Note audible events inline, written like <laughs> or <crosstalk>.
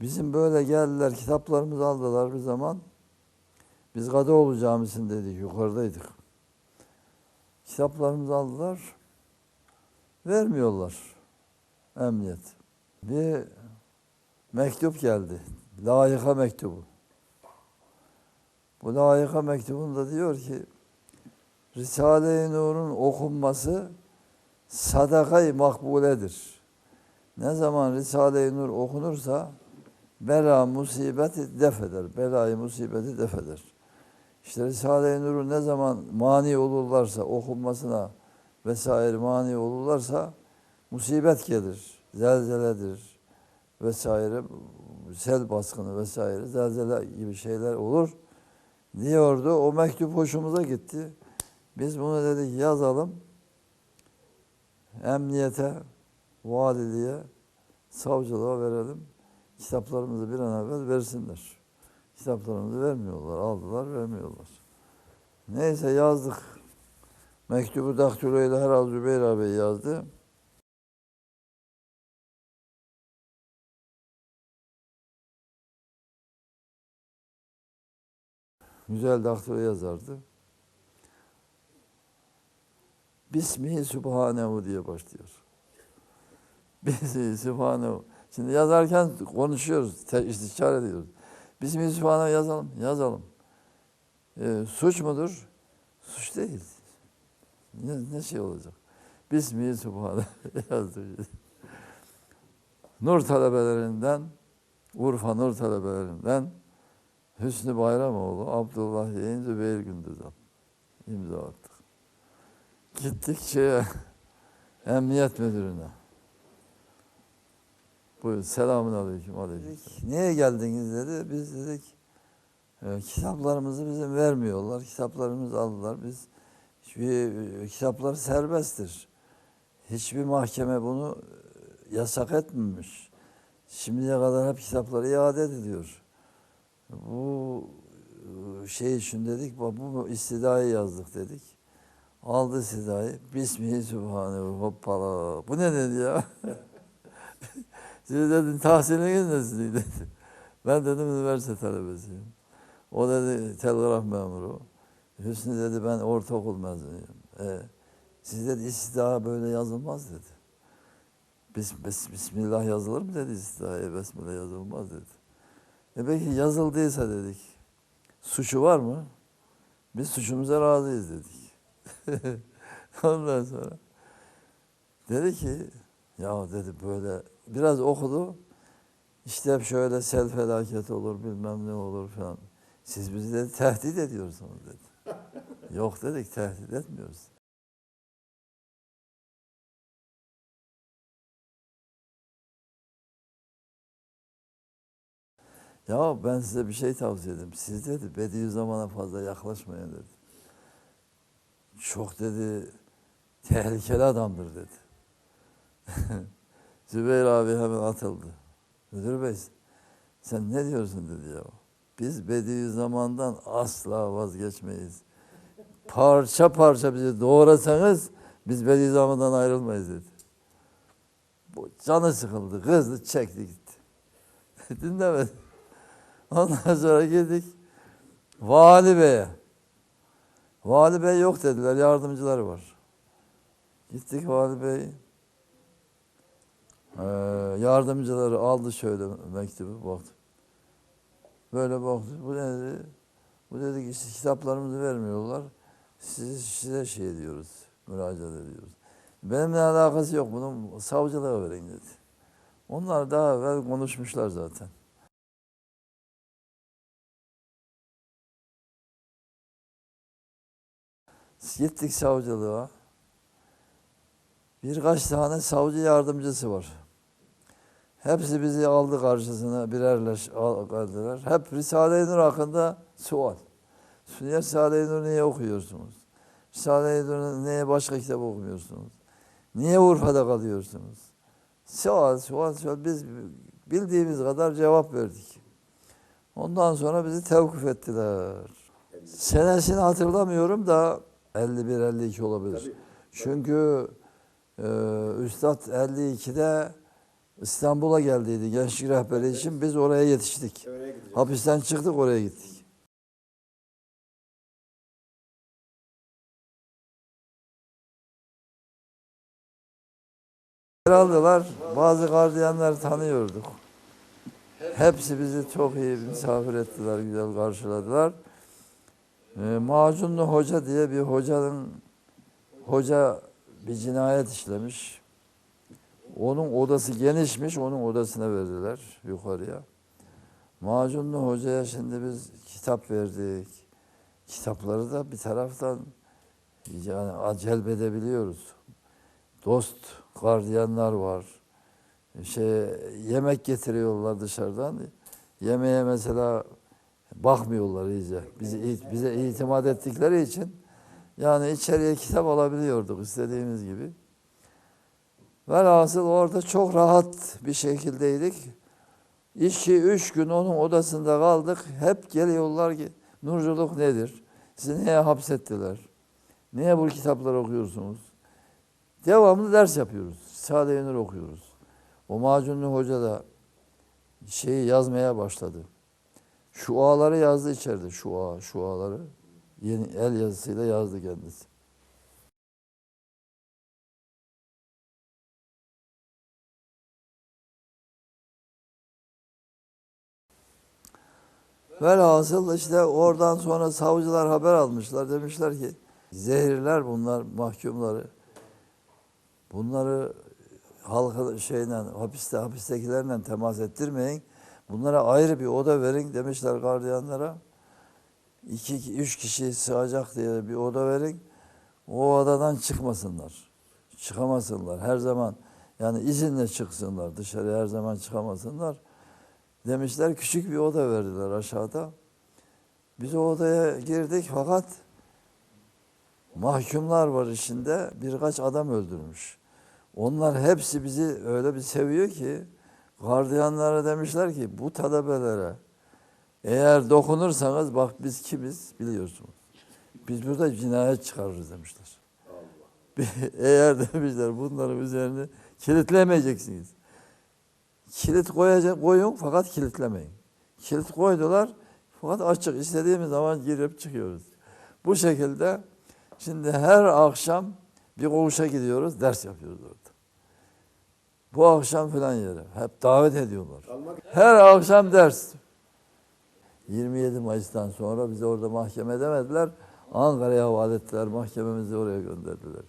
Bizim böyle geldiler, kitaplarımızı aldılar bir zaman. Biz Kadıoğlu Camisi'ndeydik, yukarıdaydık. Kitaplarımızı aldılar, vermiyorlar emniyet. Bir mektup geldi, layıka mektubu. Bu layıka mektubunda diyor ki, Risale-i Nur'un okunması sadakayı makbuledir. Ne zaman Risale-i Nur okunursa bela musibeti def eder. Belayı musibeti def eder. İşte Risale-i Nur'u ne zaman mani olurlarsa, okunmasına vesaire mani olurlarsa musibet gelir. Zelzeledir vesaire, sel baskını vesaire, zelzele gibi şeyler olur. Diyordu. O mektup hoşumuza gitti. Biz bunu dedik yazalım. Emniyete, valiliğe, savcılığa verelim. Kitaplarımızı bir an evvel versinler. Kitaplarımızı vermiyorlar. Aldılar, vermiyorlar. Neyse yazdık. Mektubu daktiloyla herhalde Zübeyir abi yazdı. Güzel daktilo yazardı. Bismihi Sübhanehu diye başlıyor. <laughs> Bismihi Sübhanehu. Şimdi yazarken konuşuyoruz, istişare ediyoruz. Bismihi Sübhanehu yazalım, yazalım. Ee, suç mudur? Suç değil. Ne, ne şey olacak? Bismihi Sübhanehu <laughs> yazdık. Nur talebelerinden, Urfa Nur talebelerinden Hüsnü Bayramoğlu, Abdullah Yeğen, Zübeyir Gündüzal imza attık. Gittik şeye, <laughs> emniyet müdürüne. Buyur, selamun aleyküm, aleyküm. Niye geldiniz dedi. Biz dedik, "E, kitaplarımızı bizim vermiyorlar. Kitaplarımızı aldılar. Biz hiçbir, kitaplar serbesttir. Hiçbir mahkeme bunu e, yasak etmemiş. Şimdiye kadar hep kitapları iade ediliyor. Bu e, şey için dedik, bu bu istidayı yazdık dedik. Aldı istidayı. Bismihi Sübhanehu hoppala. Bu ne dedi ya? <laughs> Siz dedim tahsiliniz nesiydi dedi. <laughs> Ben dedim üniversite talebesiyim. O dedi telgraf memuru. Hüsnü dedi ben ortaokul mezunuyum. E, siz dedi istidaa böyle yazılmaz dedi. Bis, bis, Bismillah yazılır mı dedi istidaya. Besmele yazılmaz dedi. E peki yazıldıysa dedik. Suçu var mı? Biz suçumuza razıyız dedik. <laughs> Ondan sonra dedi ki ya dedi böyle biraz okudu. İşte hep şöyle sel felaketi olur bilmem ne olur falan. Siz bizi dedi tehdit ediyorsunuz dedi. <laughs> Yok dedik tehdit etmiyoruz. Ya ben size bir şey tavsiye ederim. Siz dedi Bediüzzaman'a fazla yaklaşmayın dedi. Çok dedi tehlikeli adamdır dedi. <laughs> Zübeyir abi hemen atıldı. Müdür bey sen ne diyorsun dedi ya. Biz Bediüzzaman'dan asla vazgeçmeyiz. Parça parça bizi doğrasanız biz Bediüzzaman'dan ayrılmayız dedi. Bu canı sıkıldı, kızdı, çekti gitti. <laughs> Dinlemedi. Ondan sonra gittik Vali Bey'e. Vali Bey yok dediler, yardımcıları var. Gittik Vali Bey. Yardımcıları aldı şöyle mektubu baktı. Böyle baktı. Bu ne dedi? Bu dedi ki işte kitaplarımızı vermiyorlar. Siz, size şey ediyoruz. Müracaat ediyoruz. Benimle alakası yok. Bunun savcılığa verin dedi. Onlar daha evvel konuşmuşlar zaten. Gittik savcılığa. Birkaç tane savcı yardımcısı var. Hepsi bizi aldı karşısına birerler aldılar. Hep Risale-i Nur hakkında sual. Risale-i Nur niye okuyorsunuz? Risale-i Nur niye başka kitap okumuyorsunuz? Niye Urfa'da kalıyorsunuz? Sual, sual, sual. Biz bildiğimiz kadar cevap verdik. Ondan sonra bizi tevkif ettiler. Senesini hatırlamıyorum da 51-52 olabilir. Tabii. Çünkü e, Üstad 52'de İstanbul'a geldiydi gençlik rehberi için. Biz oraya yetiştik. Hapisten çıktık oraya gittik. Herhaldeler bazı gardiyanları tanıyorduk. Hepsi bizi çok iyi misafir ettiler, güzel karşıladılar. Ee, Macunlu Hoca diye bir hocanın hoca bir cinayet işlemiş. Onun odası genişmiş, onun odasına verdiler yukarıya. Macunlu Hoca'ya şimdi biz kitap verdik. Kitapları da bir taraftan yani celbedebiliyoruz. Dost gardiyanlar var. Şey yemek getiriyorlar dışarıdan. Yemeğe mesela bakmıyorlar iyice. Bizi bize itimat ettikleri için yani içeriye kitap alabiliyorduk istediğimiz gibi. Velhasıl orada çok rahat bir şekildeydik. İki, üç gün onun odasında kaldık. Hep geliyorlar ki nurculuk nedir? Sizi niye hapsettiler? Niye bu kitapları okuyorsunuz? Devamlı ders yapıyoruz. Sade Nur okuyoruz. O macunlu hoca da şeyi yazmaya başladı. Şu ağları yazdı içeride. Şu ağ, şu ağları. Yeni el yazısıyla yazdı kendisi. Velhasıl işte oradan sonra savcılar haber almışlar. Demişler ki zehirler bunlar mahkumları. Bunları halka şeyle hapiste hapistekilerle temas ettirmeyin. Bunlara ayrı bir oda verin demişler gardiyanlara. İki, üç kişi sığacak diye bir oda verin. O odadan çıkmasınlar. Çıkamasınlar. Her zaman yani izinle çıksınlar. Dışarı her zaman çıkamasınlar. Demişler küçük bir oda verdiler aşağıda. Biz o odaya girdik fakat mahkumlar var içinde birkaç adam öldürmüş. Onlar hepsi bizi öyle bir seviyor ki gardiyanlara demişler ki bu talebelere eğer dokunursanız bak biz kimiz biliyorsunuz. Biz burada cinayet çıkarırız demişler. <laughs> eğer demişler bunların üzerine kilitlemeyeceksiniz. Kilit koyacak koyun fakat kilitlemeyin. Kilit koydular fakat açık istediğimiz zaman girip çıkıyoruz. Bu şekilde şimdi her akşam bir koğuşa gidiyoruz, ders yapıyoruz orada. Bu akşam falan yere. Hep davet ediyorlar. Her akşam ders. 27 Mayıs'tan sonra bizi orada mahkeme edemediler. Ankara'ya havale ettiler. Mahkememizi oraya gönderdiler.